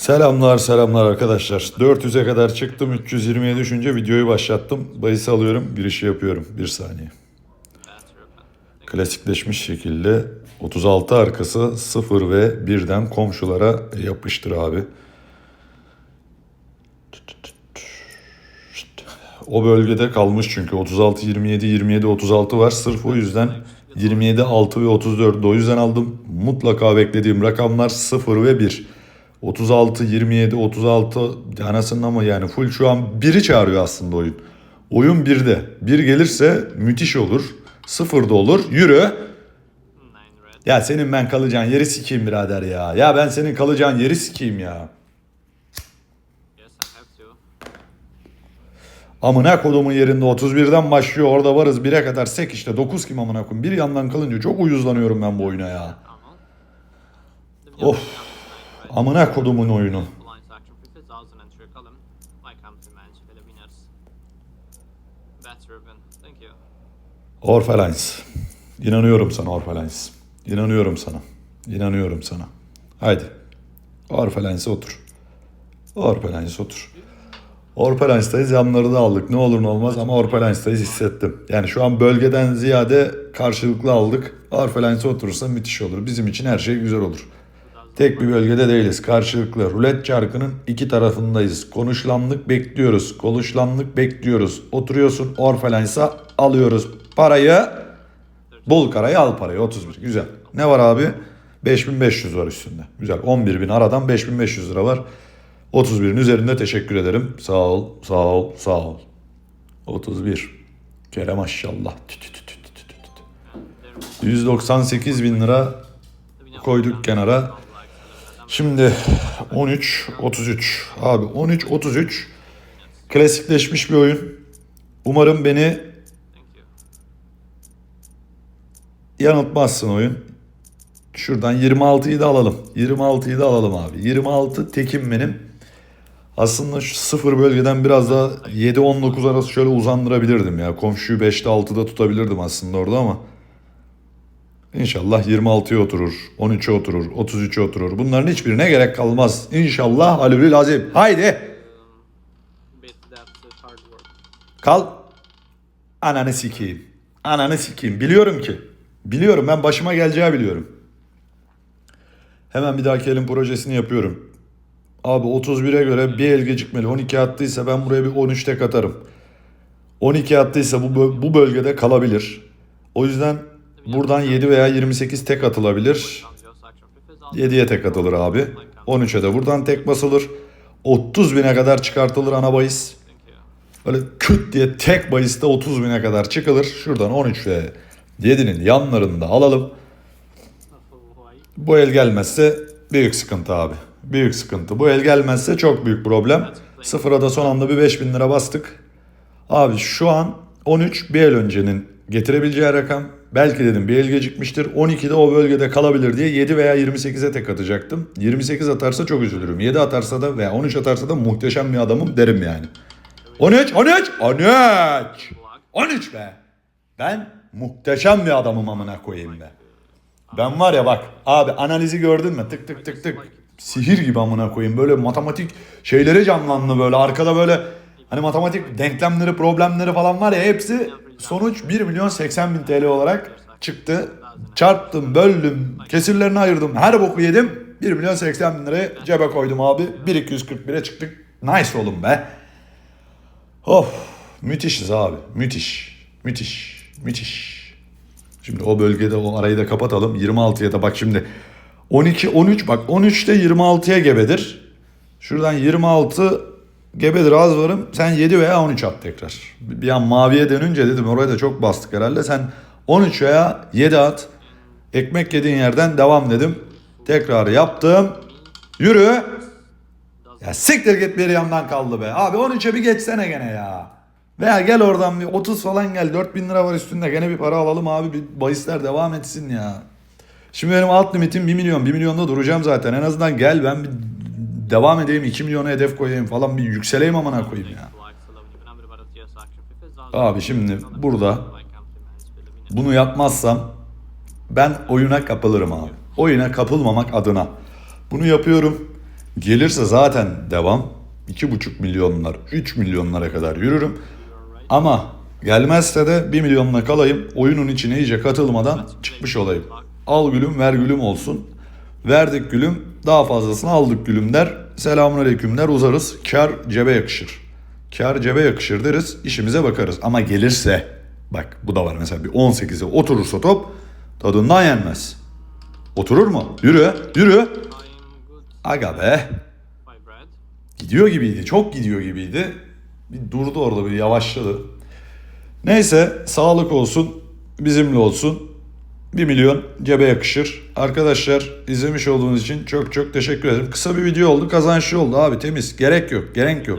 Selamlar selamlar arkadaşlar. 400'e kadar çıktım. 320'ye düşünce videoyu başlattım. Bahis alıyorum. Girişi yapıyorum. Bir saniye. Klasikleşmiş şekilde 36 arkası 0 ve 1'den komşulara yapıştır abi. O bölgede kalmış çünkü 36 27 27 36 var. Sırf o yüzden 27 6 ve 34 o yüzden aldım. Mutlaka beklediğim rakamlar 0 ve 1. 36 27 36 anasının ama yani full şu an biri çağırıyor aslında oyun. Oyun 1'de. 1 gelirse müthiş olur. 0'da olur. Yürü. Ya senin ben kalacağın yeri sikeyim birader ya. Ya ben senin kalacağın yeri sikeyim ya. Amına kodumun yerinde 31'den başlıyor orada varız 1'e kadar sek işte 9 kim amına koyayım. Bir yandan kalınca çok uyuzlanıyorum ben bu oyuna ya. Of. Amına kodumun oyunu. Lines action 50,000 entry column. Welcome to Manch Filipinas. That's Ruben. Thank you. Orphalines. İnanıyorum sana Orphalines. İnanıyorum sana. İnanıyorum sana. Haydi. Orphalines'e otur. Orphalines'e otur. Orphalines'tayız yanları da aldık. Ne olur ne olmaz ama Orphalines'tayız hissettim. Yani şu an bölgeden ziyade karşılıklı aldık. Orphalines'e oturursa müthiş olur. Bizim için her şey güzel olur. Tek bir bölgede değiliz. Karşılıklı. Rulet çarkının iki tarafındayız. Konuşlanlık bekliyoruz. Konuşlanlık bekliyoruz. Oturuyorsun Orphalines'a alıyoruz parayı. Bul karayı al parayı 31. Güzel. Ne var abi? 5500 var üstünde. Güzel. 11 bin aradan 5500 lira var. 31'in üzerinde teşekkür ederim. Sağ ol, sağ ol, sağ ol. 31. Kere maşallah. Tü tü tü tü tü tü tü. 198 bin lira koyduk kenara. Şimdi 13 33 abi 13 33 klasikleşmiş bir oyun. Umarım beni yanıltmazsın oyun. Şuradan 26'yı da alalım. 26'yı da alalım abi. 26 tekim benim. Aslında şu sıfır bölgeden biraz daha 7-19 arası şöyle uzandırabilirdim ya. Komşuyu 5'te 6'da tutabilirdim aslında orada ama. İnşallah 26'ya oturur, 13'e oturur, 33'e oturur. Bunların hiçbirine gerek kalmaz. İnşallah Alülül Azim. Haydi kal. Ananı sikeyim. Ananı sikeyim. Biliyorum ki. Biliyorum ben başıma geleceği biliyorum. Hemen bir dahaki elin projesini yapıyorum. Abi 31'e göre bir el gecikmeli. 12 attıysa ben buraya bir 13 tek atarım. 12 attıysa bu, bu bölgede kalabilir. O yüzden buradan 7 veya 28 tek atılabilir. Grandiose action 50,000. 7'ye tek atılır abi. 13'e de buradan tek basılır. 30 bine kadar çıkartılır ana bahis. Böyle küt diye tek bahiste 30 bine kadar çıkılır. Şuradan 13 ve 7'nin yanlarında alalım. Why? Bu el gelmezse büyük sıkıntı abi. Büyük sıkıntı. Bu el gelmezse çok büyük problem. Sıfıra da son anda bir 5000 lira bastık. Abi şu an 13 bir el öncenin getirebileceği rakam. Belki dedim bir el gecikmiştir. 12'de o bölgede kalabilir diye 7 veya 28'e tek atacaktım. 28 atarsa çok üzülürüm. 7 atarsa da veya 13 atarsa da muhteşem bir adamım derim yani. 13, 13, 13. 13 be. Ben muhteşem bir adamım amına koyayım be. Ben var ya bak abi analizi gördün mü? Tık tık tık tık. Sihir gibi amına koyayım. Böyle matematik şeyleri canlandı böyle. Arkada böyle hani matematik denklemleri, problemleri falan var ya hepsi sonuç 1 milyon 80 bin TL olarak çıktı. Çarptım, böldüm, kesirlerini ayırdım. Her boku yedim. 1 milyon 80 bin liraya cebe koydum abi. 1.241'e çıktık. Nice oğlum be. Of müthişiz abi. Müthiş. Müthiş. Müthiş. Şimdi o bölgede o arayı da kapatalım. 26'ya da bak şimdi 12 13 bak 13'te 26'ya gebedir. Şuradan 26 gebedir az varım. Sen 7 veya 13 at tekrar. Bir an maviye dönünce dedim oraya da çok bastık herhalde. Sen 13 veya 7 at. Ekmek yediğin yerden devam dedim. Tekrar yaptım. Yürü. Ya siktir git bir yandan kaldı be. Abi 13'e bir geçsene gene ya. Veya gel oradan bir 30 falan gel. 4000 lira var üstünde. Gene bir para alalım abi. Bir bahisler devam etsin ya. Şimdi benim alt limitim 1 milyon. 1 milyonda duracağım zaten. En azından gel ben bir devam edeyim. 2 milyona hedef koyayım falan. Bir yükseleyim amına koyayım ya. Abi şimdi burada Bunu yapmazsam ben oyuna kapılırım abi. Oyuna kapılmamak adına. Bunu yapıyorum. Gelirse zaten devam. 2,5 milyonlar, 3 milyonlara kadar yürürüm. Ama gelmezse de 1 milyonla kalayım. Oyunun içine iyice katılmadan çıkmış olayım. Al gülüm ver gülüm olsun. Verdik gülüm daha fazlasını aldık gülüm der. Selamun aleyküm uzarız. Kar cebe yakışır. Kar cebe yakışır deriz işimize bakarız. Ama gelirse bak bu da var mesela bir 18'e oturursa top tadından yenmez. Oturur mu? Yürü yürü. Aga be. Gidiyor gibiydi. Çok gidiyor gibiydi. Bir durdu orada bir yavaşladı. Neyse sağlık olsun. Bizimle olsun. 1 milyon cebe yakışır. Arkadaşlar izlemiş olduğunuz için çok çok teşekkür ederim. Kısa bir video oldu. Kazançlı oldu abi temiz. Gerek yok. Gerek yok.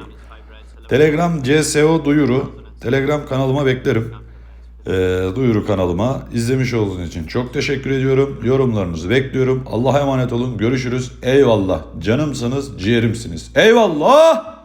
Telegram CSO duyuru. Telegram kanalıma beklerim. Ee, duyuru kanalıma. İzlemiş olduğunuz için çok teşekkür ediyorum. Yorumlarınızı bekliyorum. Allah'a emanet olun. Görüşürüz. Eyvallah. Canımsınız, ciğerimsiniz. Eyvallah.